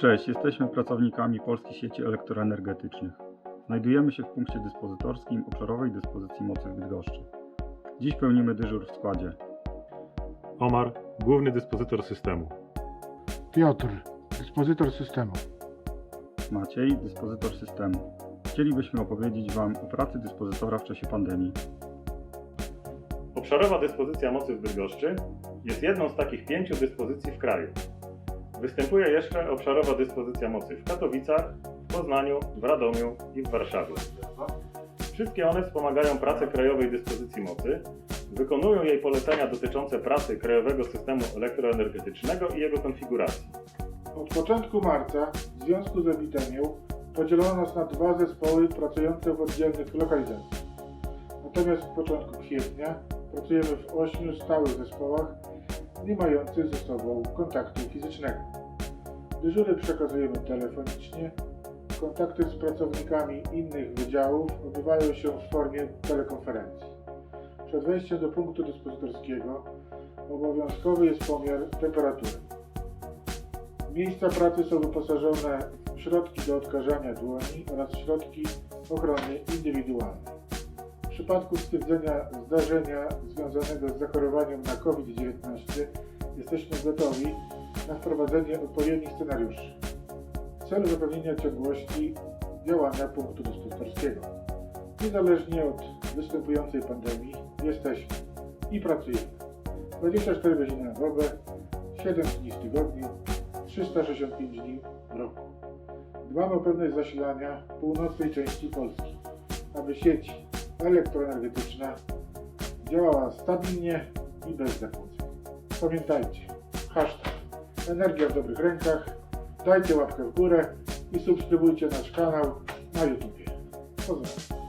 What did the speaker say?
Cześć, jesteśmy pracownikami Polskiej Sieci Elektroenergetycznych. Znajdujemy się w punkcie dyspozytorskim obszarowej dyspozycji mocy w Bydgoszczy. Dziś pełnimy dyżur w składzie. Omar, główny dyspozytor systemu. Piotr, dyspozytor systemu. Maciej, dyspozytor systemu. Chcielibyśmy opowiedzieć Wam o pracy dyspozytora w czasie pandemii. Obszarowa dyspozycja mocy w Bydgoszczy jest jedną z takich pięciu dyspozycji w kraju. Występuje jeszcze obszarowa dyspozycja mocy w Katowicach, Poznaniu, w Radomiu i w Warszawie. Wszystkie one wspomagają pracę krajowej dyspozycji mocy, wykonują jej polecenia dotyczące pracy krajowego systemu elektroenergetycznego i jego konfiguracji. Od początku marca w związku z epidemią podzielono nas na dwa zespoły pracujące w oddzielnych lokalizacjach. Natomiast w początku kwietnia pracujemy w ośmiu stałych zespołach, nie mających ze sobą kontaktu fizycznego. Dyżury przekazujemy telefonicznie, kontakty z pracownikami innych wydziałów odbywają się w formie telekonferencji. Przed wejściem do punktu dyspozytorskiego obowiązkowy jest pomiar temperatury. Miejsca pracy są wyposażone w środki do odkażania dłoni oraz środki ochrony indywidualnej. W przypadku stwierdzenia zdarzenia związanego z zachorowaniem na COVID-19 jesteśmy gotowi na wprowadzenie odpowiednich scenariuszy w celu zapewnienia ciągłości działania punktu dyspozytorskiego. Niezależnie od występującej pandemii jesteśmy i pracujemy 24 godziny na dobę, 7 dni w tygodniu, 365 dni w roku. Dbamy o pewność zasilania północnej części Polski, aby sieć elektroenergetyczna działała stabilnie i bez zakłóceń. Pamiętajcie, hashtag energia w dobrych rękach, dajcie łapkę w górę i subskrybujcie nasz kanał na YouTube. Pozdrawiam.